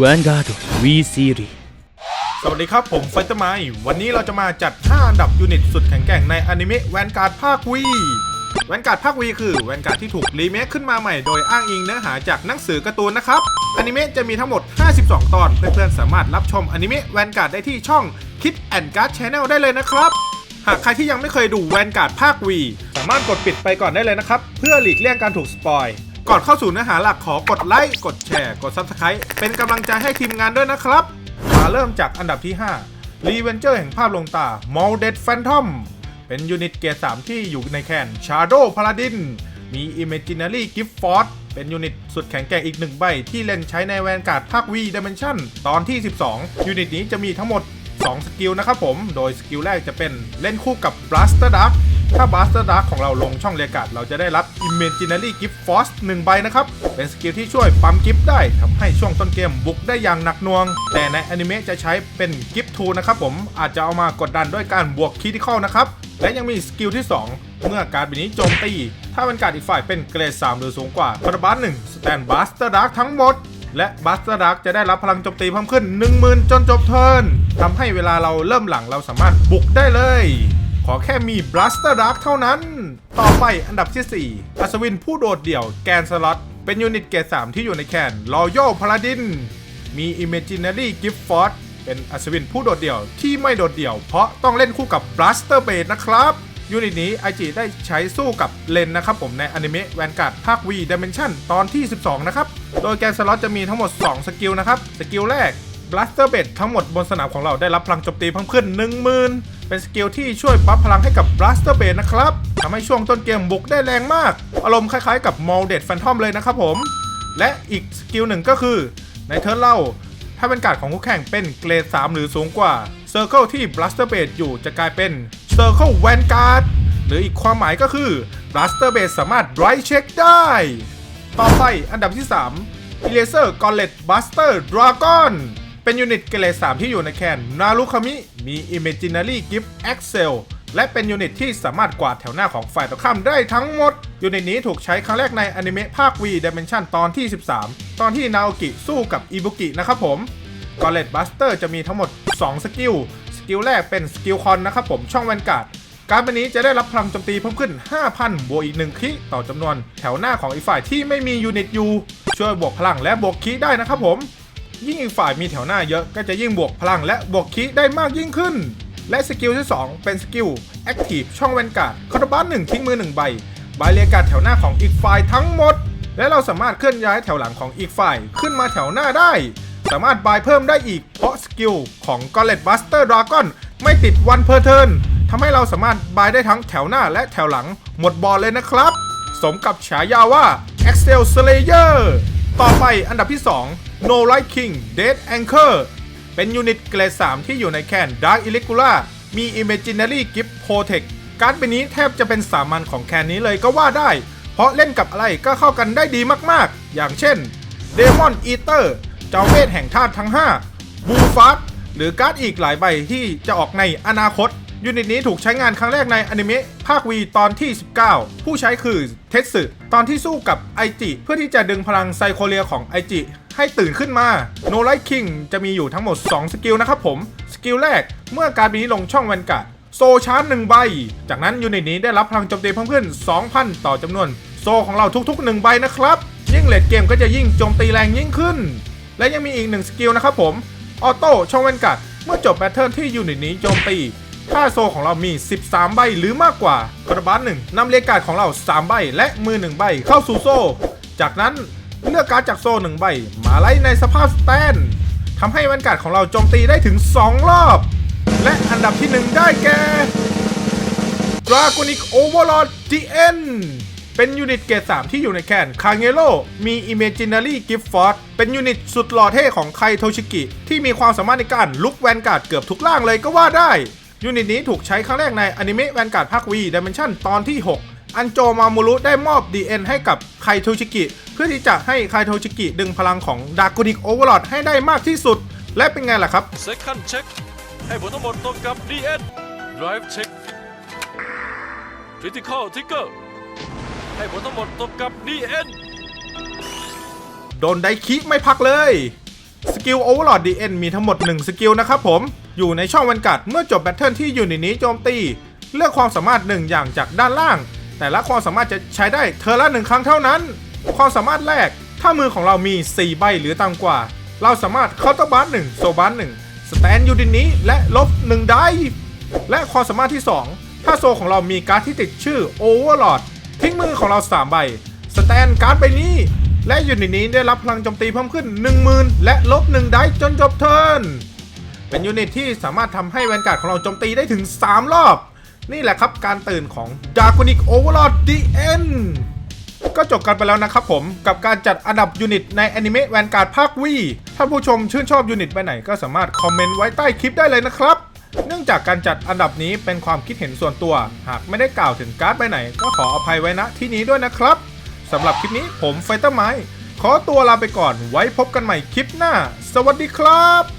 Vanguard V Series สวัสดีครับ ผมไฟเตอร์ไมวันนี้เราจะมาจัด 5 อันดับยูนิตสุดแข็งแกร่งในอนิเมะแวนการ์ดภาควีแวนการ์ดภาควีคือแวนการ์ดที่ถูกรีเมคขึ้นมาใหม่โดยอ้างอิงเนื้อหาจากหนังสือการ์ตูนนะครับอนิเมะจะมีทั้งหมด 52 ตอน เพื่อนๆสามารถรับชมอนิเมะแวนการ์ดได้ที่ช่อง Kid and Card Channel ได้เลยนะครับ หากใครที่ยังไม่เคยดูแวนการ์ดภาควีสามารถกดปิดไปก่อนได้เลยนะครับ เพื่อหลีกเลี่ยงการถูกสปอย ก่อนเข้าสู่เนื้อหาหลักขอกดไลค์กดแชร์ กด Subscribe เป็นกำลังใจให้ทีมงานด้วยนะครับ มาเริ่มจากอันดับที่5รีเวนเจอร์แห่งภาพลวงตา m o l d e d Phantom เป็นยูนิตเกียร์3ที่อยู่ในแคน Shadow Paladin มี Imaginary Gift Force เป็นยูนิตสุดแข็งแกร่งอีกหนึ่งใบ ที่เล่นใช้ในแวนการ์ดภาค V Dimension ตอนที่ 12 ยูนิตนี้จะมีทั้งหมด 2 สกิลนะครับผม โดยสกิลแรกจะเป็นเล่นคู่กับ Blaster Dark ถ้า Blaster Dark ของเราลงช่องเรียกาดเราจะได้รับ Imaginary Gift Force 1ใบนะครับ เป็นสกิลที่ช่วยปั๊มกิฟต์ได้ทำให้ช่วงต้นเกมบุกได้อย่างหนักหน่วง แต่ในอนิเมะจะใช้เป็นกิฟต์ทูนะครับผมอาจจะเอามากดดันด้วยการบวกคิติคอลนะครับ และยังมีสกิลที่ 2 เมื่อการ์ดใบนี้โจมตี ถ้าเป็นการอีกฝ่ายเป็นเกรด 3 หรือสูงกว่าคาร์บัสหนึ่งสแตนบัสเตอร์ดักทั้งหมดและบัสเตอร์ดักจะได้รับพลังโจมตีเพิ่มขึ้น 10,000 จนจบเทิร์นทำให้เวลาเราเริ่มหลังเราสามารถบุกได้เลย อแค่มี Blaster Dark เท่านั้น ต่อไปอันดับที่ 4 อัศวินผู้โดดเดี่ยวแกนสล็อต เป็นยูนิตเกรด3ที่อยู่ในแคน Royal Paladin มี Imaginary Gift Force เป็นอัศวินผู้โดดเดี่ยวที่ไม่โดดเดี่ยว เพราะต้องเล่นคู่กับ Blaster b a s e นะครับยูนิตนี้ไอจิได้ใช้สู้กับเลนนะครับผมในอนิเมะแวนการ์ดภาค V Dimension ตอนที่ 12 นะครับ โดยแกนสล็อตจะมีทั้งหมด 2 สกิลนะครับ สกิลแรก Blaster b e d ทั้งหมดบนสนามของเราได้รับพลังโจมตีเพิ่มขึ้น 10,000 เป็นสกิลที่ช่วยบัฟพลังให้กับ Blaster b e d นะครับทำให้ช่วงต้นเกมบุกได้แรงมาก อารมณ์คล้ายๆกับ Molded Phantom เลยนะครับผม และอีกสกิลหนึ่งก็คือ ในเทิร์นเล่า ถ้าเป็นการ์ดของคู่แข่งเป็นเกรด 3 หรือสูงกว่า Circle ที่ Blaster b a s e อยู่จะกลายเป็น Circle Vanguard หรืออีกความหมายก็คือ Blaster b a s e สามารถ Right Check ได้ ต่อไปอันดับที่3 Eraser Gauntlet Buster Dragon เป็นยูนิตเกรด3ที่อยู่ในแคนนารุคามิ มี Imaginary Gift Axel และเป็นยูนิตที่สามารถกวาดแถวหน้าของฝ่ายตรงข้ามได้ทั้งหมด ยูนิตนี้ถูกใช้ครั้งแรกในอนิเมะภาค V Dimension ตอนที่ 13 ตอนที่นาโอกิสู้กับอิบุกินะครับผมกอ l เลตบัสเตอร์จะมีทั้งหมด 2 สกิล สกิลแรกเป็นสกิลคอนนะครับผมช่องแวนการ์ดการ์ดใบนี้จะได้รับพลังโจมตีเพิ่มขึ้น 5,000 บวกอีก1คิต่อจำนวนแถวหน้าของอีกฝ่ายที่ไม่มียูนิตอยู่ช่วยบวกพลังและบวกคิได้นะครับผม ยิ่งอีกฝ่ายมีแถวหน้าเยอะก็จะยิ่งบวกพลังและบวกคิได้มากยิ่งขึ้น และสกิลที่ 2 เป็นสกิลแอคทีฟช่องแวนการ์ดคาร์บัสหนึ่งทิ้งมือ1ใบใบเรียกการ์ดแถวหน้าของอีกฝ่ายทั้งหมด และเราสามารถเคลื่อนย้ายแถวหลังของอีกฝ่ายขึ้นมาแถวหน้าได้ สามารถบายเพิ่มได้อีก เพราะสกิลของ g a u n t l e t Buster Dragon ไม่ติดวันเพอร์เทิร์นทำให้เราสามารถบายได้ทั้งแถวหน้าและแถวหลังหมดบอลเลยนะครับ สมกับฉายาว่า Excel Slayer ต่อไปอันดับที่ 2 No Light King Dead Anchor เป็นยูนิตเกรด 3 ที่อยู่ในแคน Dark Irregular มี Imaginary Gift Protect การ์ดใบนี้แทบจะเป็นสามัญของแคนนี้เลยก็ว่าได้ เพราะเล่นกับอะไรก็เข้ากันได้ดีมากๆ อย่างเช่น Demon Eater เจ้าเวทแห่งธาตุทั้ง5บูฟัสหรือการ์ดอีกหลายใบที่จะออกในอนาคตยูนิตนี้ถูกใช้งานครั้งแรกในอนิเมะภาควีตอนที่ 19 ผู้ใช้คือเทสสึตอนที่สู้กับไอจิ เพื่อที่จะดึงพลังไซโคเลียของไอจิ ให้ตื่นขึ้นมา No Light King จะมีอยู่ทั้งหมด 2 สกิลนะครับผม สกิลแรกเมื่อการ์ดนี้ลงช่องแวนการ์ดโซชาร์จหนึ่งใบ จากนั้นยูนิตนี้ได้รับพลังโจมตีเพิ่มขึ้น 2,000 ต่อจำนวน โซของเราทุกๆ 1 ใบนะครับ ยิ่งเลดเกมก็จะยิ่งโจมตีแรงยิ่งขึ้น และยังมีอีกหนึ่งสกิลนะครับผมออโต้ช่องแวนการ์ดเมื่อจบแพทเทิร์นที่ยูนิตนี้โจมตีถ้าโซของเรามี 13 ใบหรือมากกว่ากระบาลหนึ่งนำเรียกาดของเรา 3 ใบและมือ 1 ใบเข้าสู่โซ จากนั้น เลือกการ์ดจากโซ1ใบ มาไล่ในสภาพสแตนทำให้แวนการ์ดของเราโจมตีได้ถึง 2 รอบ และอันดับที่ 1 ได้แก่ Dragonic Overlord GN เป็นยูนิตเกรด3ที่อยู่ในแคนคาเงโ o มี Imaginary Gift Force เป็นยูนิตสุดหล่อเท่ของไคโทชิกิ ที่มีความสามารถในการลุกแวนการ์ดเกือบทุกล่างเลยก็ว่าได้ ยูนิตนี้ถูกใช้ครั้งแรกในอนิเมะแวนการ์ดภาค V Dimension ตอนที่ 6 อันโจมามูรุได้มอบ DN ให้กับไคโทชิกิ เพื่อที่จะให้ไคโทชิกิดึงพลังของ Dragonic Overlord ให้ได้มากที่สุด และเป็นไงล่ะครับ Second check ให้ผลทั้งหมดตรงกับ DN Drive check Critical Trigger ให้ผลทั้งหมดตรงกับ DN โดนไดคิไม่พักเลยสกิล Overlord DN มีทั้งหมด 1 สกิลนะครับผม อยู่ในช่องวันกัดเมื่อจบแบทเทิลที่อยู่ในนี้โจมตี เลือกความสามารถ 1 อย่างจากด้านล่าง แต่ละความสามารถจะใช้ได้เทอละหนึ่งครั้งเท่านั้น ความสามารถแรก ถ้ามือของเรามี 4 ใบหรือต่ำกว่า เราสามารถเคาน์เตอร์บัสหนึ่งโซบัสหนึ่งสแตนยูดินนี้ และลบ1ได้ และความสามารถที่ 2 ถ้าโซของเรามีการ์ดที่ติดชื่อ Overlord ทิ้งมือของเรา3ใบสแตนการ์ดใบนี้ และยูนิตนี้ได้รับพลังโจมตีเพิ่มขึ้น 10,000 และลบ1ได้จนจบเทิร์นเป็นยูนิตที่สามารถทำให้แวนการ์ดของเราโจมตีได้ถึง 3 รอบ นี่แหละครับการตื่นของ d a r k o n i c Overlord DN ก็จบกันไปแล้วนะครับผมกับการจัดอันดับยูนิตในแอนิเมะแวนการ์ดภาควีถ้าผู้ชมชื่นชอบยูนิตไปไหนก็สามารถคอมเมนต์ไว้ใต้คลิปได้เลยนะครับ เนื่องจากการจัดอันดับนี้เป็นความคิดเห็นส่วนตัว หากไม่ได้กล่าวถึงการ์ดไปไหน ก็ขออภัยไว้ณที่นี้ด้วยนะครับสำหรับคลิปนี้ผมไฟเตอร์ไม้ขอตัวลาไปก่อนไว้พบกันใหม่คลิปหน้า สวัสดีครับ